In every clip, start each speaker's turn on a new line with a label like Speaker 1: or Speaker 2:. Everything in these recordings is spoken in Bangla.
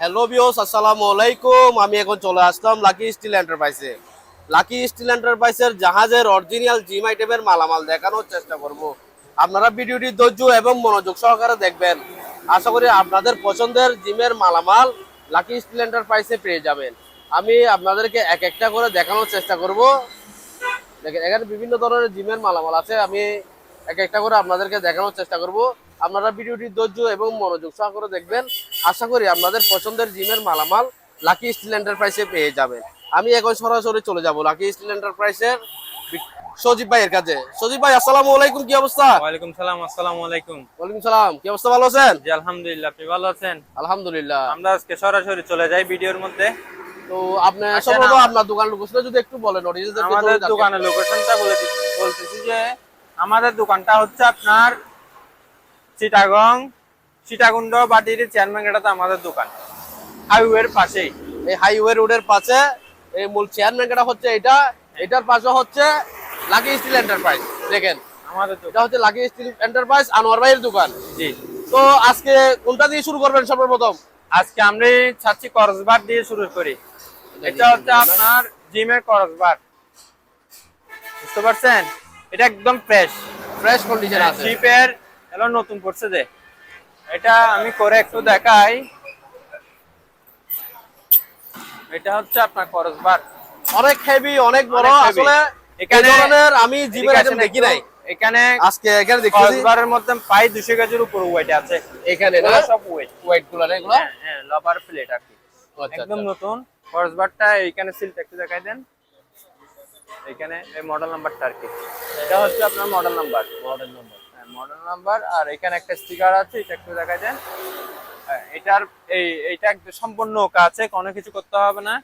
Speaker 1: হ্যালো বিওস আসসালামু আলাইকুম আমি এখন চলে আসলাম লাকি স্টিল এন্টারপ্রাইজে লাকি স্টিল এন্টারপ্রাইজের জাহাজের অরিজিনাল জিম আইটেমের মালামাল দেখানোর চেষ্টা করব। আপনারা ভিডিওটি ধৈর্য এবং মনোযোগ সহকারে দেখবেন। আশা করি আপনাদের পছন্দের জিমের মালামাল লাকি স্টিল এন্টারপ্রাইজে পেয়ে যাবেন। আমি আপনাদেরকে এক একটা করে দেখানোর চেষ্টা করব। দেখেন, এখানে বিভিন্ন ধরনের জিমের মালামাল আছে। আমি এক একটা করে আপনাদেরকে দেখানোর চেষ্টা করব। আপনারা ভিডিওটি ধৈর্য এবং মনোযোগ সহকারে দেখবেন। আশা করি আপনাদের পছন্দের জিমের মালামাল লাকি স্টিল এন্টারপ্রাইজে পেয়ে যাবেন। আমি এখন সরাসরি চলে যাব লাকি স্টিল এন্টারপ্রাইজের বি- সজীব ভাইয়ের কাছে। সজীব ভাই আসসালামু আলাইকুম কি অবস্থা?
Speaker 2: ওয়ালাইকুম সালাম আসসালামু আলাইকুম।
Speaker 1: ওয়ালাইকুম সালাম কি অবস্থা ভালো আছেন?
Speaker 2: জি আলহামদুলিল্লাহ আপনি ভালো আছেন?
Speaker 1: আলহামদুলিল্লাহ।
Speaker 2: আমরা আজকে সরাসরি চলে যাই ভিডিওর মধ্যে।
Speaker 1: তো আপনি
Speaker 2: আচ্ছা,
Speaker 1: সর্বপ্রথম আপনার দোকান লোকেশন যদি একটু বলেন অডিয়েন্সদেরকে
Speaker 2: আমাদের দোকানের লোকেশনটা বলে দি- বলতেছি যে আমাদের দোকানটা হচ্ছে আপনার চিটাগং সীতাকুণ্ড বাটির চেয়ারম্যান গেটাতে আমাদের দোকান। হাইওয়ের পাশেই।
Speaker 1: এই হাইওয়ে রোডের পাশে এই মূল চেয়ারম্যান গেটা হচ্ছে এটা। এটার পাশে হচ্ছে লাকি স্টিল এন্টারপ্রাইজ দেখেন।
Speaker 2: আমাদের
Speaker 1: এটা হচ্ছে লাকি স্টিল এন্টারপ্রাইজ আনোয়ার ভাইয়ের দোকান।
Speaker 2: জি।
Speaker 1: তো আজকে কোনটা দিয়ে শুরু করবেন সর্বপ্রথম?
Speaker 2: আজকে আমরা ছাচ্ছি করসবার দিয়ে শুরু করি। এটা হচ্ছে আপনার জিমের করসবার বুঝতে পারছেন? এটা একদম ফ্রেশ
Speaker 1: ফ্রেশ কন্ডিশন আছে।
Speaker 2: শিপের এলো নতুন করছে যে। এটা আমি করে একটু দেখাই। এটা হচ্ছে আপনার করসবার
Speaker 1: অনেক হেভি অনেক বড়। আসলে
Speaker 2: এখানে-
Speaker 1: ধরনের আমি জিমের আইটেম দেখি নাই।
Speaker 2: এখানে
Speaker 1: আজকে এখানে দেখতেছি।
Speaker 2: করসবারের মধ্যে প্রায় দুশো কেজির উপর ওয়েট আছে।
Speaker 1: এখানে না?
Speaker 2: সব ওয়েট
Speaker 1: ওয়েটগুলো না এগুলো?
Speaker 2: হ্যাঁ লবার প্লেট আর কি।
Speaker 1: আচ্ছা,
Speaker 2: একদম
Speaker 1: আচ্ছা।
Speaker 2: নতুন। করসবারটা এইখানে সিলটা একটু দেখাই দেন। এখানে এই মডেল নাম্বারটা আর কি। এটা হচ্ছে আপনার মডেল নাম্বার
Speaker 1: মডেল নম্বর
Speaker 2: হ্যাঁ মডেল নাম্বার আর এখানে একটা স্টিকার আছে এটা একটু দেখাই দেন হ্যাঁ, এটার এই একদম সম্পূর্ণ ওকা আছে কোনো কিছু করতে হবে না।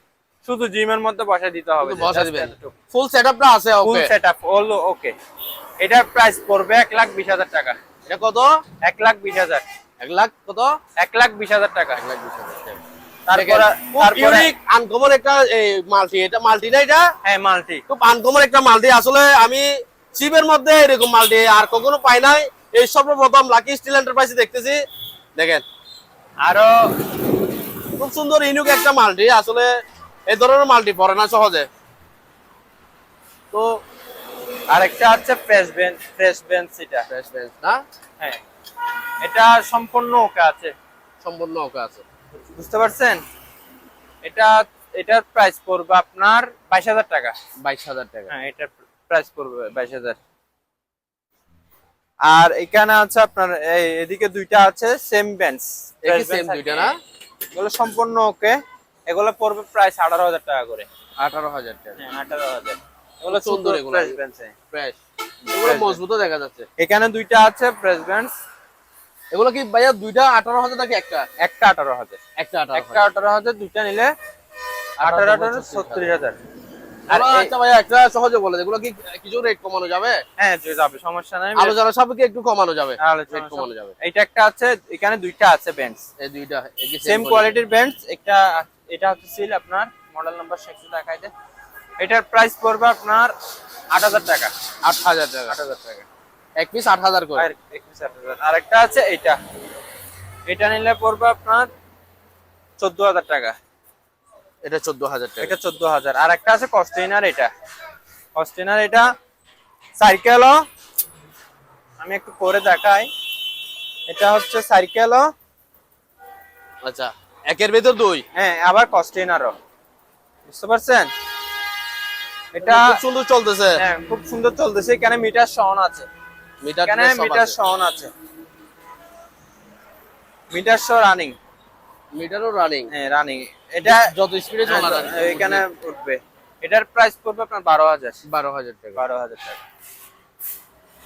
Speaker 2: শুধু জিমের মধ্যে বসায় দিতে হবে।
Speaker 1: বসা দিবেন। ফুল সেটআপটা আছে
Speaker 2: ফুল সেটআপ অল ওকে এটার প্রাইস পড়বে এক লাখ বিশ হাজার টাকা।
Speaker 1: এটা কত?
Speaker 2: এক লাখ বিশ হাজার।
Speaker 1: এক লাখ কত?
Speaker 2: এক লাখ বিশ হাজার টাকা।
Speaker 1: এক লাখ বিশ হাজার টাকা।
Speaker 2: তারপরে তারপরে
Speaker 1: ইউনিক আনকমন একটা মাল্টি এটা মাল্টি না এটা?
Speaker 2: হ্যাঁ মাল্টি
Speaker 1: খুব আনকমন একটা মাল্টি আসলে আমি চিপের মধ্যে এরকম মাল্টি আর কখনো পাই নাই। এই সর্বপ্রথম লাকি স্টিল এন্টারপ্রাইজে দেখতেছি। দেখেন।
Speaker 2: আরও
Speaker 1: খুব সুন্দর ইউনিক একটা মাল্টি আসলে এই ধরনের মাল্টি পড়ে না সহজে। তো
Speaker 2: আরেকটা হচ্ছে ফ্রেশ বেঞ্চ ফ্রেশ বেঞ্চ এটা।
Speaker 1: ফ্রেশ বেঞ্চ না?
Speaker 2: হ্যাঁ। এটা সম্পূর্ণ ওকে আছে।
Speaker 1: সম্পূর্ণ ওকে আছে।
Speaker 2: বুঝতে পারছেন? এটা এটার প্রাইস পড়বে আপনার বাইশ হাজার টাকা।
Speaker 1: বাইশ হাজার টাকা।
Speaker 2: হ্যাঁ এটার প্রাইস পড়বে বাইশ হাজার। আর এখানে আছে আপনার এদিকে দুইটা আছে সেম বেঞ্চ
Speaker 1: same দুইটা না?
Speaker 2: এগুলো সম্পূর্ণ ওকে এগুলো পড়বে প্রাইস আঠারো হাজার টাকা করে।
Speaker 1: আঠারো হাজার টাকা।
Speaker 2: হ্যাঁ আঠারো হাজার। এগুলো
Speaker 1: সুন্দর
Speaker 2: সুন্দর
Speaker 1: এগুলো।
Speaker 2: বেঞ্চ
Speaker 1: ফ্রেশ এগুলো মজবুতও দেখা যাচ্ছে।
Speaker 2: এখানে দুইটা আছে প্রেস বেঞ্চ
Speaker 1: এগুলো কি ভাইয়া দুইটা আঠারো হাজার টাকা একটা?
Speaker 2: একটা আঠারো হাজার।
Speaker 1: একটা আঠারো
Speaker 2: একটা আঠারো হাজার দুইটা নিলে আঠারো আঠারো ছত্রিশ হাজার।
Speaker 1: আচ্ছা একটা সহজে বলে এগুলো কি কিছু রেট কমানো যাবে?
Speaker 2: হ্যাঁ যাবে সমস্যা নাই।
Speaker 1: আলোচনা সাপেক্ষে একটু কমানো যাবে রেট কমানো যাবে।
Speaker 2: এইটা একটা আছে এখানে দুইটা আছে বেঞ্চ
Speaker 1: এই দুইটা
Speaker 2: সেম কোয়ালিটির বেঞ্চ একটা এটা হচ্ছে সিল আপনার মডেল নাম্বার একটু দেখাই দেন এটার প্রাইস পড়বে আপনার আট হাজার টাকা।
Speaker 1: আট হাজার টাকা।
Speaker 2: আট হাজার টাকা।
Speaker 1: এক পিস আট হাজার করে।
Speaker 2: আর একুশ আট হাজার। আর একটা আছে এটা এটা নিলে পড়বে আপনার চোদ্দ হাজার টাকা।
Speaker 1: এটা চোদ্দ হাজার টাকা।
Speaker 2: এটা চোদ্দ হাজার। আর একটা আছে কস্টেনার এটা। কস্টেনার এটা সাইকেলও আমি একটু করে দেখাই। এটা হচ্ছে সাইকেলও
Speaker 1: আচ্ছা একের ভেতর দুই।
Speaker 2: হ্যাঁ আবার কস্টেনারও বুঝতে পারছেন? এটা
Speaker 1: খুব সুন্দর চলতেছে।
Speaker 2: হ্যাঁ খুব সুন্দর চলতেছে। এখানে মিটার সহন আছে।
Speaker 1: মিটার
Speaker 2: এখানে মিটার সহন আছে। মিটার সহ রানিং
Speaker 1: মিটারও রানিং
Speaker 2: হ্যাঁ রানিং এটা
Speaker 1: যত স্পিডে চলা
Speaker 2: হ্যাঁ, এখানে উঠবে। এটার প্রাইস পড়বে আপনার বারো হাজার।
Speaker 1: বারো হাজার টাকা।
Speaker 2: বারো হাজার টাকা।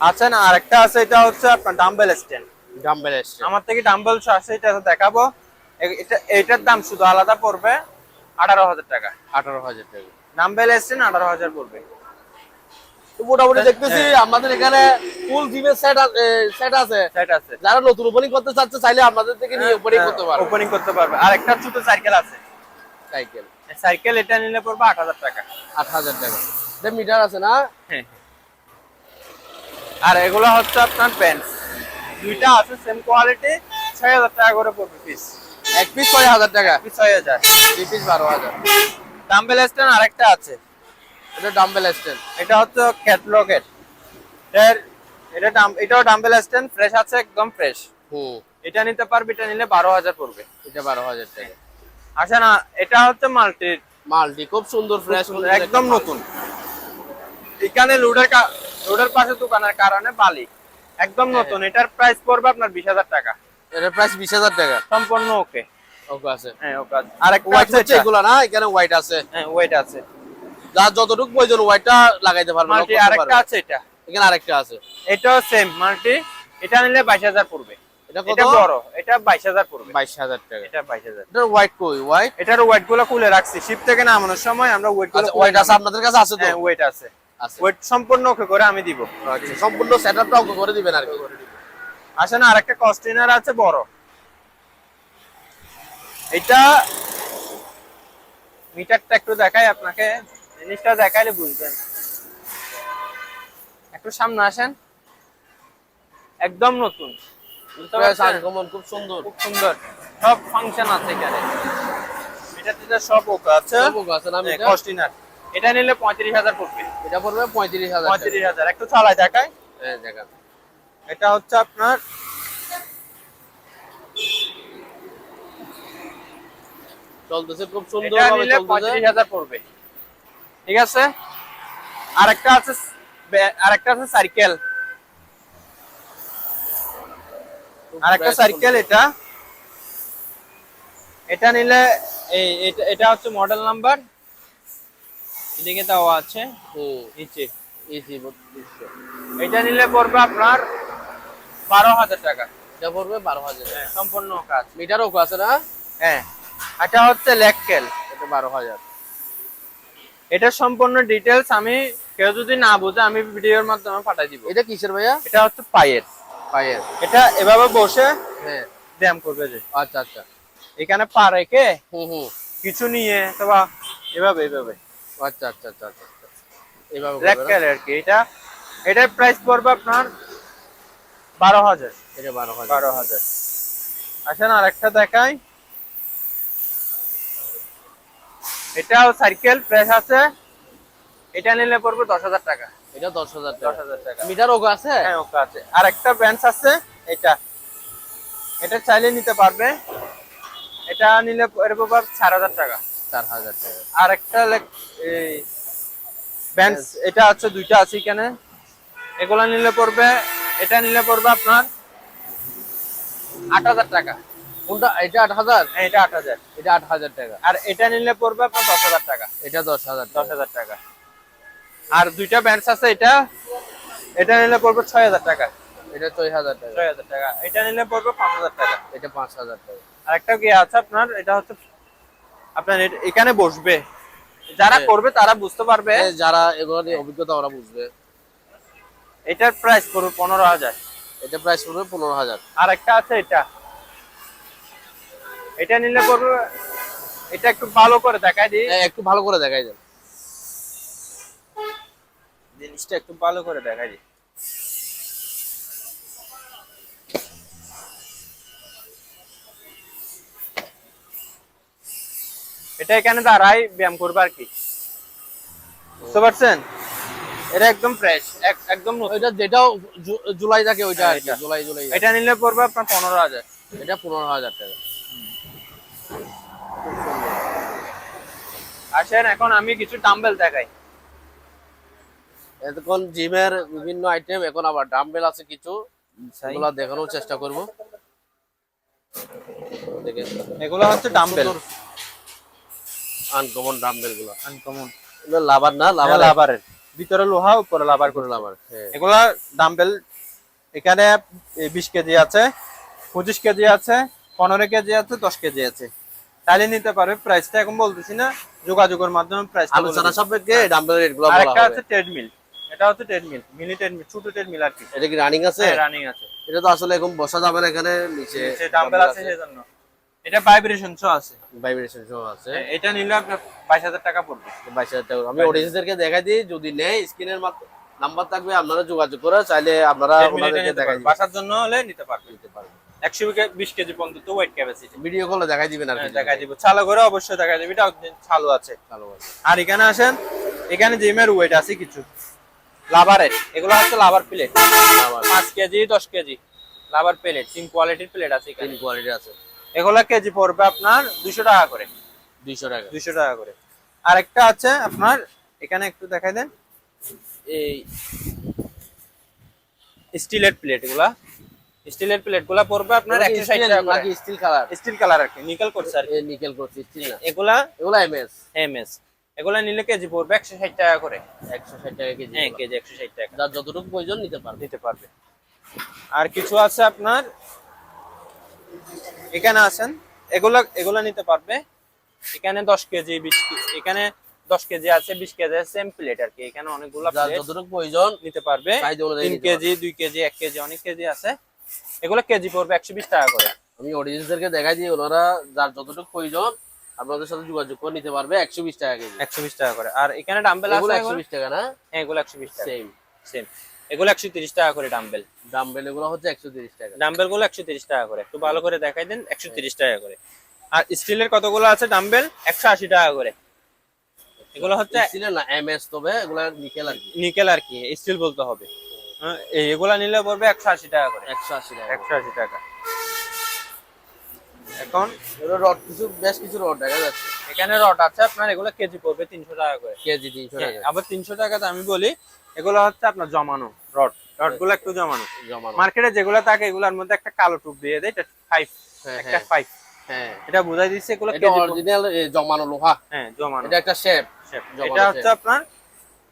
Speaker 2: আছে না আরেকটা আছে এটা হচ্ছে আপনার ডাম্বেল স্ট্যান্ড
Speaker 1: ডাম্বেল এসছে
Speaker 2: আমার থেকে ডাম্বেল আছে এটা দেখাবো। এটা এটার দাম শুধু আলাদা পড়বে আঠারো হাজার টাকা।
Speaker 1: আঠারো হাজার টাকা।
Speaker 2: ডাম্বেল স্ট্যান্ড আঠারো হাজার পড়বে।
Speaker 1: মোটামুটি দেখতেছি আমাদের এখানে ফুল জিমের সেট সেট আছে।
Speaker 2: সেট আছে।
Speaker 1: যারা নতুন ওপেনিং করতে চাচ্ছে চাইলে আপনাদের থেকে নিয়ে ওপেনিং করতে পারবে।
Speaker 2: ওপেনিং করতে পারবে। আর একটা ছোট সাইকেল আছে।
Speaker 1: সাইকেল।
Speaker 2: সাইকেল এটা নিলে পড়বে আট হাজার টাকা।
Speaker 1: আট হাজার টাকা। এটা মিটার আছে না?
Speaker 2: হ্যাঁ আর এগুলো হচ্ছে আপনার প্যান্ট দুইটা আছে সেম কোয়ালিটি ছয় হাজার টাকা করে পড়বে পিস
Speaker 1: এক পিস ছয় হাজার টাকা?
Speaker 2: ছয় হাজার।
Speaker 1: দুই পিস বারো হাজার।
Speaker 2: ডাম্বেল স্ট্যান্ড আরেকটা আছে।
Speaker 1: এটা ডাম্বেল স্ট্যান্ড
Speaker 2: এটা হচ্ছে ক্যাটলগের এর। এটা ডাম এটাও ডাম্বেল স্ট্যান্ড ফ্রেশ আছে একদম ফ্রেশ
Speaker 1: হুম।
Speaker 2: এটা নিতে পারবে এটা নিলে বারো হাজার পড়বে।
Speaker 1: এটা বারো হাজার টাকা।
Speaker 2: আচ্ছা না এটা হচ্ছে মাল্টি।
Speaker 1: মালটি খুব সুন্দর ফ্রেশ
Speaker 2: একদম নতুন। এখানে লোডের লোডের পাশে দোকানের কারণে বালি। একদম নতুন এটার প্রাইস পড়বে আপনার বিশ হাজার টাকা।
Speaker 1: এটার প্রাইস বিশ হাজার টাকা।
Speaker 2: সম্পূর্ণ ওকে
Speaker 1: ওকে আছে।
Speaker 2: হ্যাঁ ওকে আছে। আরেকটা
Speaker 1: হোয়াইট
Speaker 2: আছে
Speaker 1: হচ্ছে এগুলা না এখানে হোয়াইট আছে।
Speaker 2: হ্যাঁ ওয়েট আছে।
Speaker 1: যার যতটুকু প্রয়োজন হোয়াইটটা লাগাইতে পারবে
Speaker 2: মাল্টি আরেকটা আছে এটা।
Speaker 1: এখানে আরেকটা আছে।
Speaker 2: এটাও সেম মাল্টি। এটা নিলে বাইশ হাজার পড়বে।
Speaker 1: এটা কত?
Speaker 2: বড় এটা বাইশ হাজার পড়বে।
Speaker 1: বাইশ হাজার টাকা।
Speaker 2: এটা বাইশ হাজার।
Speaker 1: এটা হোয়াইট কই? হোয়াইট
Speaker 2: এটারগুলো খুলে রাখছি। শিপ থেকে নামানোর সময় আমরা গুলো
Speaker 1: আচ্ছা হোয়াইট আছে আপনাদের কাছে? আছে তো?
Speaker 2: হ্যাঁ ওয়েট আছে। ওয়েট সম্পূর্ণ ওকে করে আমি দিব।
Speaker 1: আচ্ছা, সম্পূর্ণ সেটআপটা ওকে করে দিবেন আর কি।
Speaker 2: আসলে আরেকটা কস্টেনার আছে বড়। এটা মিটারটা একটু দেখাই আপনাকে। জিনিসটা দেখাইলে বুঝবেন। একটু সামনে আসেন। একদম নতুন। পারছেন?
Speaker 1: আনকমন খুব সুন্দর।
Speaker 2: খুব সুন্দর। সব ফাংশন আছে এখানে। এটা টিটা সব ওকে আছে।
Speaker 1: সব ওকে আছে না মিটার?
Speaker 2: কস্টেনার এটা নিলে পঁয়ত্রিশ হাজার পড়বে।
Speaker 1: এটা পড়বে পঁয়ত্রিশ হাজার টাকা।
Speaker 2: পঁয়ত্রিশ হাজার। একটু চালাই দেখাই।
Speaker 1: হ্যাঁ দেখা
Speaker 2: এটা হচ্ছে আপনার
Speaker 1: চলতেছে খুব সুন্দর
Speaker 2: এটা নিলে
Speaker 1: চলতেছে।
Speaker 2: পঁয়ত্রিশ হাজার পড়বে। ঠিক আছে? আরেকটা আছে আরেকটা আছে সাইকেল আরেকটা
Speaker 1: Price
Speaker 2: সাইকেল এটা। এটা নিলে এই এটা- হচ্ছে মডেল নাম্বার এদিকে দেওয়া আছে। নিচে।
Speaker 1: ইজি বত্রিশশো।
Speaker 2: এটা নিলে পড়বে আপনার বারো হাজার টাকা।
Speaker 1: এটা পড়বে বারো হাজার।
Speaker 2: হ্যাঁ, সম্পূর্ণ কাজ।
Speaker 1: আছে না?
Speaker 2: হ্যাঁ। এটা হচ্ছে
Speaker 1: এটা বারো হাজার।
Speaker 2: এটা সম্পূর্ণ ডিটেলস আমি কেউ যদি না বুঝে আমি ভিডিওর মাধ্যমে দিব।
Speaker 1: এটা কিসের ভাইয়া?
Speaker 2: এটা হচ্ছে পায়ের।
Speaker 1: পায়ের।
Speaker 2: এটা এভাবে বসে
Speaker 1: হ্যাঁ।
Speaker 2: ব্যায়াম করবে যে।
Speaker 1: আচ্ছা আচ্ছা।
Speaker 2: এখানে পা রেখে
Speaker 1: হুম হুম।
Speaker 2: কিছু নিয়ে অথবা এভাবে এভাবে।
Speaker 1: আচ্ছা আচ্ছা আচ্ছা আচ্ছা আচ্ছা।
Speaker 2: আর কি এটা এটার প্রাইস পড়বে আপনার বারো হাজার।
Speaker 1: এটা বারো হাজার।
Speaker 2: বারো হাজার। আসেন আর একটা দেখাই। এটাও সাইকেল প্রাইস আছে। এটা নিলে পড়বে দশ হাজার টাকা।
Speaker 1: এটা দশ হাজার
Speaker 2: দশ
Speaker 1: টাকা
Speaker 2: হাজার টাকা।
Speaker 1: মিটার ওকে আছে?
Speaker 2: হ্যাঁ আর একটা বেঞ্চ আছে এটা। এটা চাইলে নিতে পারবে। এটা নিলে এর চার হাজার টাকা।
Speaker 1: চার হাজার টাকা।
Speaker 2: আর একটা এই বেঞ্চ এটা আছে দুইটা আছে এখানে। এগুলা নিলে পড়বে এটা নিলে পড়বে আপনার আট হাজার টাকা।
Speaker 1: কোনটা? এটা আট হাজার?
Speaker 2: হ্যাঁ, এটা আট হাজার।
Speaker 1: এটা আট হাজার টাকা।
Speaker 2: আর এটা নিলে পড়বে আপনার দশ হাজার টাকা।
Speaker 1: এটা দশ হাজার
Speaker 2: দশ হাজার টাকা। আর দুইটা বেঞ্চ আছে এটা এটা নিলে পড়বে ছয় হাজার টাকা।
Speaker 1: এটা ছয় হাজার টাকা।
Speaker 2: ছয় হাজার টাকা। এটা নিলে পড়বে পাঁচ হাজার টাকা।
Speaker 1: এটা পাঁচ হাজার টাকা।
Speaker 2: আর একটা কি আছে আপনার? এটা হচ্ছে আপনার এখানে বসবে। যারা
Speaker 1: হ্যাঁ।
Speaker 2: করবে তারা বুঝতে পারবে।
Speaker 1: যারা এগুলো নিয়ে অভিজ্ঞতা ওরা বুঝবে।
Speaker 2: এটার প্রাইস পড়বে পনেরো হাজার।
Speaker 1: এটা প্রাইস পড়বে পনেরো হাজার।
Speaker 2: আর একটা আছে এটা। এটা নিলে পড়বে এটা একটু ভালো করে দেখাই দিই।
Speaker 1: একটু ভালো করে দেখাই যান
Speaker 2: জিনিসটা একটু ভালো করে দেখাই দিই। এটা এখানে দাঁড়াই ব্যায়াম করবে আর কি। বুঝতে পারছেন? এটা একদম ফ্রেশ একদম
Speaker 1: যেটাও জুলাই থাকে ওইটা
Speaker 2: হ্যাঁ,
Speaker 1: আর কি জুলাই জুলাই।
Speaker 2: এটা নিলে পড়বে আপনার পনেরো হাজার।
Speaker 1: এটা পনেরো হাজার টাকা।
Speaker 2: আসেন এখন আমি কিছু ডাম্বেল দেখাই।
Speaker 1: এতক্ষণ জিমের বিভিন্ন আইটেম এখন আবার ডাম্বেল আছে কিছু। এগুলো দেখানোর চেষ্টা করব। দেখেন।
Speaker 2: এগুলো হচ্ছে ডাম্বেল
Speaker 1: আনকমন ডাম্বেলগুলো।
Speaker 2: আনকমন
Speaker 1: এগুলো লাভার না লাভার
Speaker 2: লাভারের ভিতরে লোহা উপরে লাভার করে
Speaker 1: লাভার হ্যাঁ।
Speaker 2: এগুলা ডাম্বেল এখানে বিশ কেজি আছে পঁচিশ কেজি আছে পনেরো কেজি আছে দশ কেজি আছে। তাহলে নিতে পারবে প্রাইসটা এখন বলতেছি না যোগাযোগের মাধ্যমে প্রাইস
Speaker 1: আলোচনা সাপেক্ষে ডাম্বেল রেটগুলো
Speaker 2: আরেকটা আছে ট্রেডমিল এটা হচ্ছে ছোট আর কি।
Speaker 1: এটা কি রানিং আছে?
Speaker 2: রানিং আছে।
Speaker 1: এটা তো আসলে এখন বসা যাবে না এখানে নিচে
Speaker 2: সে ডাম্বেল আছে সেজন্য। এটা ভাইব্রেশন শো আছে।
Speaker 1: ভাইব্রেশন সহ আছে।
Speaker 2: এটা নিলে আপনার বাইশ হাজার টাকা পড়বে।
Speaker 1: বাইশ হাজার টাকা। আমি অডিয়েন্সদেরকে দেখাই দিই যদি নেই স্ক্রিনের নাম্বার থাকবে আপনারা যোগাযোগ করে চাইলে আপনারা ওনাদেরকে দেখাই
Speaker 2: পারবে। বাসার জন্য হলে নিতে পারবে
Speaker 1: দিতে পারবেন।
Speaker 2: একশো বিশ কেজি পর্যন্ত ওয়েট ক্যাপাসিটি
Speaker 1: ভিডিও কলে দেখাই দিবেন আর কি।
Speaker 2: দেখা দিব। চালু করে অবশ্যই দেখা যাবে এটা চালু আছে।
Speaker 1: ভালো আছে।
Speaker 2: আর এখানে আসেন এখানে জিমের ওয়েট আছে কিছু। লাভারের এগুলো হচ্ছে লাভার প্লেট পাঁচ কেজি দশ কেজি। লাভার প্লেট তিন কোয়ালিটির প্লেট আছে
Speaker 1: তিন কোয়ালিটি আছে।
Speaker 2: এগুলো কেজি পড়বে আপনার দুশো টাকা করে।
Speaker 1: দুইশো টাকা।
Speaker 2: দুশো টাকা করে। আর একটা আছে আপনার এখানে একটু দেখাই দেন। এই স্টিলের প্লেটগুলা স্টিলের প্লেটগুলা পড়বে আপনার টাকা
Speaker 1: নাকি স্টিল কালার
Speaker 2: স্টিল কালার আর কি নিকেল করছে আর
Speaker 1: নিকেল করছি স্টিল
Speaker 2: এগুলা
Speaker 1: এগুলা এমএস
Speaker 2: এমএস এগুলা নিলে কেজি পড়বে একশো ষাট টাকা করে।
Speaker 1: একশো ষাট টাকা কেজি
Speaker 2: হ্যাঁ কেজি একশো ষাট টাকা।
Speaker 1: যার যতটুকু প্রয়োজন নিতে পারবে।
Speaker 2: নিতে পারবে। আর কিছু আছে আপনার? এখানে আছেন। এগুলা এগুলা নিতে পারবে। এখানে দশ কেজি বিশ কেজি এখানে দশ কেজি আছে বিশ কেজি আছে সেম প্লেট আর কি। এখানে অনেকগুলো
Speaker 1: যতটুকু প্রয়োজন
Speaker 2: নিতে পারবে। তিন কেজি দুই কেজি এক কেজি অনেক কেজি আছে। এগুলো কেজি পড়বে একশো বিশ টাকা করে।
Speaker 1: আমি অডিয়েন্সদেরকে দেখাই দিই ওনারা যার যতটুকু প্রয়োজন আপনাদের সাথে যোগাযোগ করে নিতে পারবে একশো বিশ টাকা কেজি।
Speaker 2: একশো বিশ টাকা করে। আর এখানে ডাম্বেল আছে
Speaker 1: একশো বিশ টাকা না?
Speaker 2: হ্যাঁ এগুলো একশো বিশ টাকা।
Speaker 1: সেম
Speaker 2: সেম এগুলো একশো তিরিশ টাকা করে ডাম্বেল
Speaker 1: ডাম্বেল এগুলো হচ্ছে একশো তিরিশ টাকা।
Speaker 2: ডাম্বেলগুলো একশো তিরিশ টাকা করে। একটু ভালো করে দেখাই দেন একশো তিরিশ টাকা করে। আর স্টিলের কতগুলো আছে ডাম্বেল একশো আশি টাকা করে। এগুলো হচ্ছে
Speaker 1: স্টিলের না এমএস তবে এগুলো নিকেল আর কি।
Speaker 2: নিকেল আর কি স্টিল বলতে হবে। হ্যাঁ, এগুলা নিলে পড়বে একশো আশি টাকা করে।
Speaker 1: একশো আশি টাকা
Speaker 2: একশো আশি টাকা। এখন
Speaker 1: এগুলো রড কিছু বেশ কিছু রড দেখা যাচ্ছে।
Speaker 2: এখানে রড আছে আপনার এগুলো কেজি পড়বে তিনশো টাকা করে।
Speaker 1: কেজি তিনশো
Speaker 2: হ্যাঁ,
Speaker 1: টাকা।
Speaker 2: আবার তিনশো টাকাতে আমি বলি এগুলো হচ্ছে আপনার জমানো রড। একটু জমানো।
Speaker 1: জমানো।
Speaker 2: মার্কেটে যেগুলো থাকে এগুলোর মধ্যে একটা কালো টুপ দিয়ে দেয় এটা ফাইভ
Speaker 1: হ্যাঁ,
Speaker 2: একটা। ফাইভ
Speaker 1: হ্যাঁ।
Speaker 2: এটা বোঝাই দিচ্ছে এগুলো
Speaker 1: এটা অরিজিনাল জমানো লোহা।
Speaker 2: হ্যাঁ জমানো।
Speaker 1: এটা একটা শেপ
Speaker 2: shape। এটা হচ্ছে আপনার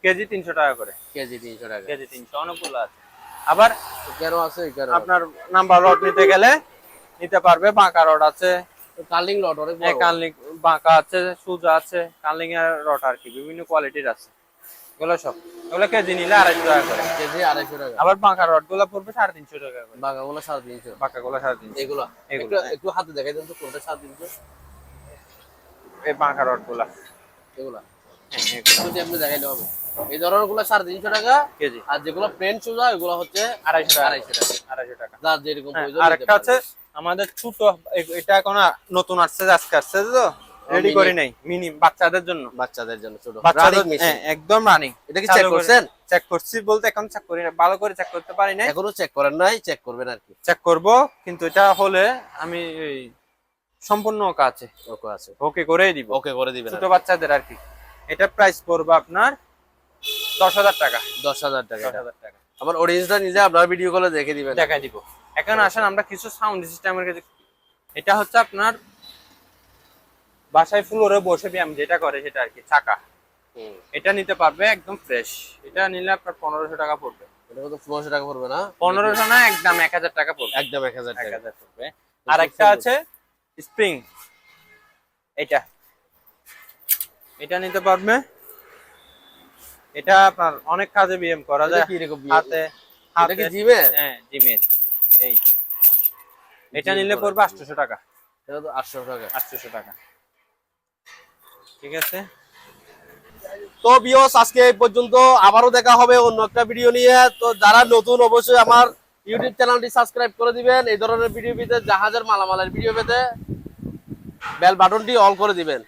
Speaker 2: কেজি তিনশো টাকা করে।
Speaker 1: কেজি তিনশো টাকা।
Speaker 2: কেজি তিনশো অনেকগুলো আছে। আবার
Speaker 1: কেন আছে কেন
Speaker 2: আপনার নাম্বার রড নিতে গেলে নিতে পারবে বাঁকা রড আছে।
Speaker 1: কার্লিং রড অনেক বড়।
Speaker 2: কানলিং বাঁকা আছে সুজা আছে কানলিং এর রড আর কি বিভিন্ন কোয়ালিটির আছে। এগুলো সব এগুলো কেজি নিলে আড়াইশো টাকা করে।
Speaker 1: কেজি আড়াইশো টাকা।
Speaker 2: আবার বাঁকা রডগুলো পড়বে সাড়ে তিনশো টাকা করে।
Speaker 1: বাঘাগুলো সাড়ে তিনশো।
Speaker 2: বাঁকা গুলো সাড়ে তিনশো।
Speaker 1: এগুলো
Speaker 2: এগুলো।
Speaker 1: একটু হাতে দেখাই দেন তো কোনটা সাড়ে তিনশো?
Speaker 2: এই বাঁকা রডগুলা
Speaker 1: এগুলো।
Speaker 2: হ্যাঁ,
Speaker 1: যদি আপনি দেখাইলে হবে। এই ধরনেরগুলো সাড়ে তিনশো টাকা।
Speaker 2: কেজি।
Speaker 1: আর যেগুলো প্লেন সোজা এগুলো হচ্ছে
Speaker 2: আড়াইশো টাকা
Speaker 1: আড়াইশো টাকা।
Speaker 2: আড়াইশো টাকা।
Speaker 1: যার যেরকম
Speaker 2: হ্যাঁ,
Speaker 1: প্রয়োজন।
Speaker 2: আছে আমাদের ছোট এটা এখন আর নতুন আসছে আজকে আসছে তো রেডি। করি নাই মিনি বাচ্চাদের জন্য।
Speaker 1: বাচ্চাদের জন্য ছোট।
Speaker 2: বাচ্চাদের। হ্যাঁ, একদম রানিং
Speaker 1: এটা কি চেক করছেন?
Speaker 2: চেক করছি বলতে এখন চেক করি না ভালো করে চেক করতে পারি না
Speaker 1: এখনও চেক করেন নাই চেক করবেন আর কি।
Speaker 2: চেক করব কিন্তু এটা হলে আমি এই সম্পূর্ণ ওকে আছে।
Speaker 1: ওকে আছে।
Speaker 2: ওকে করেই দিব।
Speaker 1: ওকে করে দিবেন
Speaker 2: ছোট বাচ্চাদের আর কি। এটা প্রাইস পড়বে আপনার দশ হাজার টাকা।
Speaker 1: দশ হাজার টাকা।
Speaker 2: দশ। হাজার টাকা।
Speaker 1: আমার অডিয়েন্সটা নিজে আপনার ভিডিও কলে দেখে দিবেন।
Speaker 2: দেখাই দিব। এখন আসেন আমরা কিছু সাউন্ড সিস্টেমের কাছে এটা হচ্ছে আপনার বাসায় ফ্লোরে বসে ব্যায়াম যেটা করে সেটা আর কি চাকা।
Speaker 1: হুম।
Speaker 2: এটা নিতে পারবে একদম ফ্রেশ এটা নিলে আপনার পনেরোশো টাকা পড়বে।
Speaker 1: এটা কত? পনেরোশো টাকা পড়বে না?
Speaker 2: পনেরোশো না একদম এক হাজার টাকা পড়বে।
Speaker 1: একদম এক হাজার
Speaker 2: এক
Speaker 1: টাকা
Speaker 2: হাজার পড়বে। আর একটা আছে স্প্রিং এটা। এটা নিতে পারবে এটা আপনার অনেক কাজে ব্যায়াম করা যায়। হাতে হাতে।
Speaker 1: জিমের
Speaker 2: হ্যাঁ জিমের এই। এটা নিলে পড়বে আটশোশো টাকা।
Speaker 1: এটা তো আটশো টাকা।
Speaker 2: আটশোশো টাকা। ঠিক আছে?
Speaker 1: তো বিয়স আজকে এই পর্যন্ত আবারও দেখা হবে অন্য একটা ভিডিও নিয়ে। তো যারা নতুন অবশ্যই আমার ইউটিউব চ্যানেলটি সাবস্ক্রাইব করে দিবেন। এই ধরনের ভিডিও পেতে জাহাজের মালামালের ভিডিও পেতে বেল বাটনটি অল করে দিবেন।